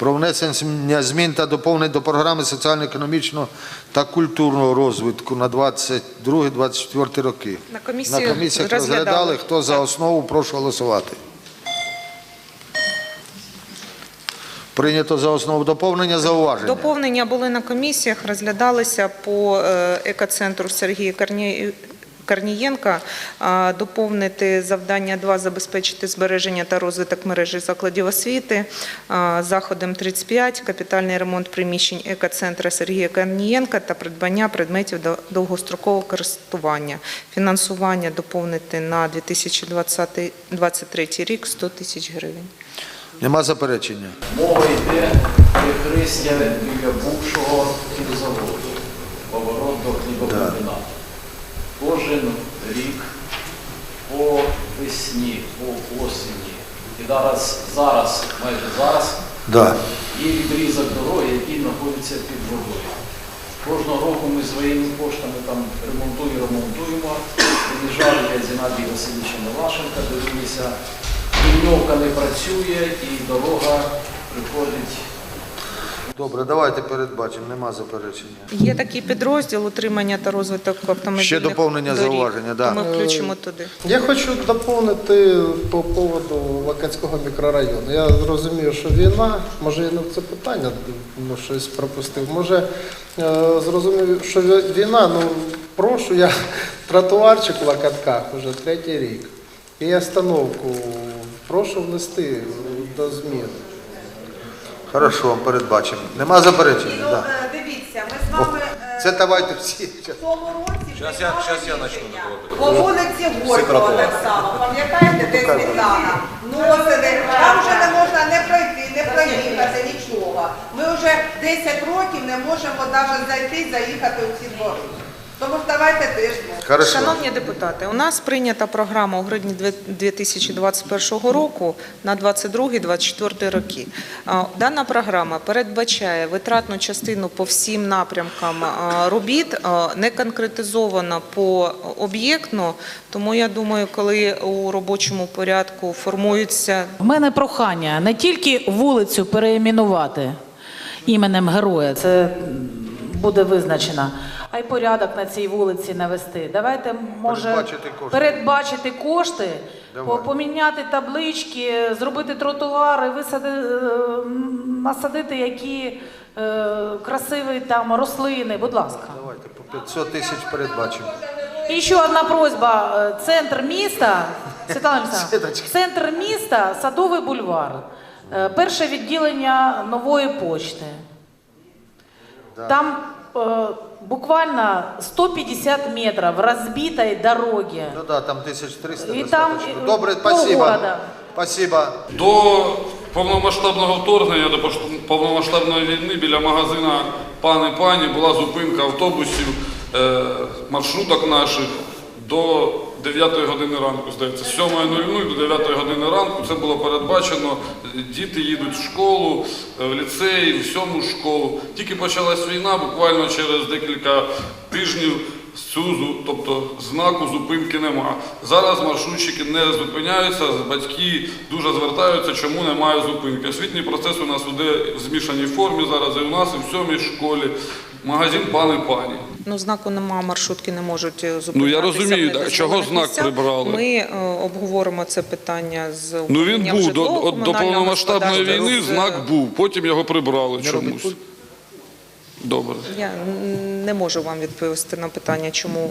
про внесення змін та доповнень до програми соціально-економічного та культурного розвитку на 22-24 роки. На комісіях розглядали. розглядали. Хто за основу, прошу голосувати. Прийнято за основу доповнення зауваження. Доповнення були на комісіях, розглядалися по е, екоцентру Сергія Корні- Корнієнка. Доповнити завдання 2 забезпечити збереження та розвиток мережі закладів освіти. Заходом 35 капітальний ремонт приміщень екоцентра Сергія Корнієнка та придбання предметів до- довгострокового користування. Фінансування доповнити на 2023 рік 100 тисяч гривень. Нема заперечення. Мова йде перехрестя біля бувшого хлібозаводу, Кожен рік по весні, по осені, і зараз, зараз, майже зараз, Да. є відрізок дороги, який знаходиться під водою. Кожного року ми своїми коштами там ремонтуємо, ремонтуємо. Приїжджав я з Геннадієм Васильовичем дивилися, ліньовка не працює і дорога приходить Добре, давайте передбачимо. Нема заперечення. Є такий підрозділ утримання та розвиток автомобільних Ще доповнення, доріг, зауваження, да. то Ми включимо туди. Я хочу доповнити по поводу Лаканського мікрорайону. Я розумію, що війна, може я не в це питання ну, щось пропустив. Може е, зрозумів, що війна, ну прошу я тротуарчик в Лакатках вже третій рік. І остановку прошу внести до змін. Хорошо, передбачимо. Нема заперечення. Ну, Да. е, дивіться, ми з вами е, Це давайте всі. в тому році Щас я- приймали щас я рішення. начну доповідати. По вулиці Горького так само. Пам'ятаєте, де Світлана? Носили. Там вже не можна не пройти, не проїхати, нічого. Ми вже 10 років не можемо навіть зайти, заїхати у ці двори. Тому давайте ну, Хорошо. Шановні депутати, у нас прийнята програма у грудні дві- 2021 року на 22-24 роки. Дана програма передбачає витратну частину по всім напрямкам робіт, не конкретизовано по об'єктно, тому я думаю, коли у робочому порядку формуються В мене прохання не тільки вулицю переіменувати іменем героя, це буде визначено, а й порядок на цій вулиці навести. Давайте, може, Передбачити кошти. передбачити кошти, Давай. поміняти таблички, зробити тротуари, висади, е, насадити які е, красиві там рослини. Будь ласка. Давайте по 500 тисяч передбачимо. І ще одна просьба. Е, Центр міста, Світлана Олександровна, Світочка. центр міста, Садовий бульвар. Е, Перше відділення нової почти. Там э, буквально 150 метрів разбитой дороги. Ну да, там 1300 І там, достаточно. е, Добре, полгода. спасибо. Спасибо. До повномасштабного вторгнення, до пош- повномасштабної війни біля магазина пани пані була зупинка автобусів, е, маршруток наших до 9 години ранку, здається, з 7.00 до 9 години ранку. Це було передбачено. Діти їдуть в школу, е, в ліцей, в сьому школу. Тільки почалась війна, буквально через декілька тижнів цю зу- тобто знаку зупинки нема. Зараз маршрутчики не зупиняються, батьки дуже звертаються, чому немає зупинки. Освітній процес у нас іде в змішаній формі зараз і у нас, і в сьомій школі. Магазин пани пані. Ну, знаку нема, маршрутки не можуть е, зупинятися. Ну, я розумію, недозволених чого знак місцях. прибрали? Ми е, обговоримо це питання з Ну він був до, до повномасштабної війни, знак був, потім його прибрали чомусь. Добре. Я не можу вам відповісти на питання, чому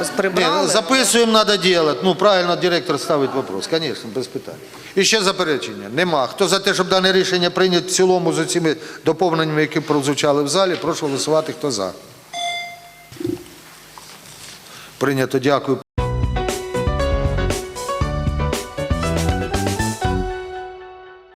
е, прибрали. записуємо, треба робити. Ну, правильно директор ставить вопрос, звісно, без питань. І ще заперечення? Нема. Хто за те, щоб дане рішення прийняти в цілому з цими доповненнями, які прозвучали в залі, прошу голосувати, хто за. Прийнято, дякую.